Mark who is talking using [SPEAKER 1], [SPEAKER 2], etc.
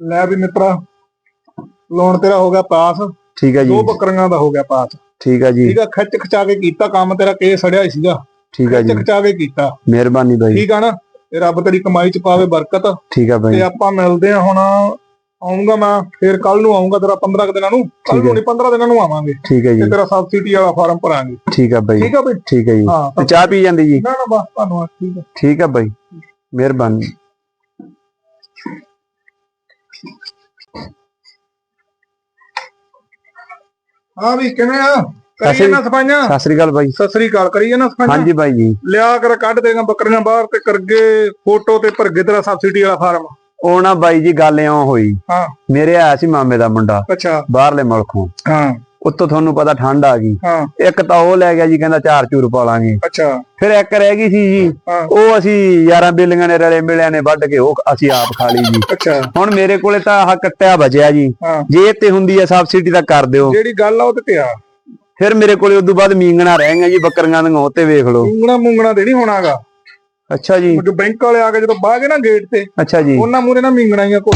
[SPEAKER 1] ਲੈ ਵੀ ਮਿੱਤਰਾ ਲੋਨ ਤੇਰਾ ਹੋ ਗਿਆ ਪਾਸ।
[SPEAKER 2] ਠੀਕ ਹੈ ਜੀ।
[SPEAKER 1] ਦੋ ਬੱਕਰੀਆਂ ਦਾ ਹੋ ਗਿਆ ਪਾਸ।
[SPEAKER 2] ਠੀਕ ਹੈ ਜੀ।
[SPEAKER 1] ਠੀਕ ਆ ਖਿੱਚ ਖਚਾ ਕੇ ਕੀਤਾ ਕੰਮ ਤੇਰਾ ਕੇਸ ਸੜਿਆ ਹੀ ਸੀਗਾ।
[SPEAKER 2] ਠੀਕ ਹੈ
[SPEAKER 1] ਖਿੱਚ
[SPEAKER 2] ਜੀ।
[SPEAKER 1] ਖਚਾ ਕੇ ਕੀਤਾ।
[SPEAKER 2] ਮਿਹਰਬਾਨੀ ਬਾਈ।
[SPEAKER 1] ਠੀਕ ਆ ਨਾ? ਤੇ ਰੱਬ ਤੇਰੀ ਕਮਾਈ ਚ ਪਾਵੇ ਬਰਕਤ।
[SPEAKER 2] ਠੀਕ ਹੈ
[SPEAKER 1] ਤੇ
[SPEAKER 2] ਬਾਈ
[SPEAKER 1] ਆਪਾਂ ਮਿਲਦੇ ਆ ਹੁਣ ਆਉਂਗਾ ਮੈਂ ਫੇਰ ਕੱਲ ਨੂੰ ਆਉਂਗਾ ਤੇਰਾ 15 ਕੁ ਦਿਨਾਂ ਨੂੰ। ਕੱਲ ਨੂੰ
[SPEAKER 2] ਹੈ।
[SPEAKER 1] ਨਹੀਂ 15 ਦਿਨਾਂ ਨੂੰ ਆਵਾਂਗੇ।
[SPEAKER 2] ਠੀਕ ਹੈ ਜੀ।
[SPEAKER 1] ਤੇ ਤੇਰਾ ਸਬਸਿਡੀ ਵਾਲਾ ਫਾਰਮ ਭਰਾਂਗੇ।
[SPEAKER 2] ਠੀਕ ਹੈ ਬਾਈ।
[SPEAKER 1] ਠੀਕ ਆ ਬਈ?
[SPEAKER 2] ਠੀਕ ਹੈ ਜੀ।
[SPEAKER 1] ਹਾਂ
[SPEAKER 2] ਤੇ ਚਾਹ ਪੀ ਜਾਂਦੀ ਜੀ?
[SPEAKER 1] ਨਾ ਨਾ ਬਸ ਧੰਨਵਾਦ। ਠੀਕ ਆ।
[SPEAKER 2] ਠੀਕ ਹੈ ਬਾਈ। ਮਿਹਰਬਾਨੀ।
[SPEAKER 1] ਹਾਂ ਵੀ ਕਿਵੇਂ ਆ? ਕਰੀਏ ਨਾ ਸਫਾਈਆਂ?
[SPEAKER 2] ਸਤਿ ਸ੍ਰੀ ਅਕਾਲ ਬਾਈ।
[SPEAKER 1] ਸਤਿ ਸ੍ਰੀ ਅਕਾਲ ਕਰੀਏ ਨਾ ਸਫਾਈਆਂ?
[SPEAKER 2] ਹਾਂਜੀ ਬਾਈ ਜੀ।
[SPEAKER 1] ਲਿਆ ਕਰ ਕੱਢ ਦੇਗਾ ਬੱਕਰੀਆਂ ਬਾਹਰ ਤੇ ਕਰਗੇ ਫੋਟੋ ਤੇ ਭਰਗੇ ਤੇਰਾ ਸਬਸਿਡੀ ਵਾਲਾ ਫਾਰਮ।
[SPEAKER 2] ਉਹ ਨਾ ਬਾਈ ਜੀ ਗੱਲ ਇਉਂ ਹੋਈ।
[SPEAKER 1] ਹਾਂ।
[SPEAKER 2] ਮੇਰੇ ਆਇਆ ਸੀ ਮਾਮੇ ਦਾ ਮੁੰਡਾ।
[SPEAKER 1] ਅੱਛਾ।
[SPEAKER 2] ਬਾਹਰਲੇ ਮੁਲਕੋਂ।
[SPEAKER 1] ਹਾਂ।
[SPEAKER 2] ਉੱਤੋਂ ਤੁਹਾਨੂੰ ਪਤਾ ਠੰਡ ਆ ਗਈ। ਇੱਕ ਤਾਂ ਉਹ ਲੈ ਗਿਆ ਜੀ ਕਹਿੰਦਾ ਚਾਰ ਚੂਰ ਪਾ ਲਾਂਗੇ।
[SPEAKER 1] ਅੱਛਾ।
[SPEAKER 2] ਫਿਰ ਇੱਕ ਰਹਿ ਗਈ ਸੀ ਜੀ। ਉਹ ਅਸੀਂ ਯਾਰਾਂ ਬੇਲੀਆਂ ਨੇ ਰਲੇ ਮਿਲਿਆਂ ਨੇ ਵੱਢ ਕੇ ਉਹ ਅਸੀਂ ਆਪ ਖਾ ਲਈ ਜੀ। ਹੁਣ ਮੇਰੇ ਕੋਲੇ ਤਾਂ ਆਹ ਕੱਟਿਆ ਬਚਿਆ ਜੀ। ਜੇ ਤੇ ਹੁੰਦੀ ਆ ਸਬਸਿਡੀ ਤਾਂ ਕਰ ਦਿਓ।
[SPEAKER 1] ਜਿਹੜੀ ਗੱਲ ਆ ਉਹ ਤੇ ਪਿਆ।
[SPEAKER 2] ਫਿਰ ਮੇਰੇ ਕੋਲੇ ਉਦੋਂ ਬਾਅਦ ਮੀਂਗਣਾ ਰਹਿ ਗਿਆ ਜੀ ਬੱਕਰੀਆਂ ਦੀਆਂ ਤੇ ਵੇਖ ਲਓ।
[SPEAKER 1] ਮੂੰਗਣਾ ਮੂੰਗਣਾ ਤੇ ਨਹੀਂ ਹੋਣਾਗਾ।
[SPEAKER 2] ਅੱਛਾ ਜੀ।
[SPEAKER 1] ਜੋ ਬੈਂਕ ਵਾਲੇ ਆ ਕੇ ਜਦੋਂ ਬਾਹ ਗਏ ਨਾ ਗੇਟ ਤੇ
[SPEAKER 2] ਅੱਛਾ ਜੀ।
[SPEAKER 1] ਉਹਨਾਂ ਮੂਰੇ ਨਾ ਮੀਂਗਣਾਈਆਂ ਕੋਲ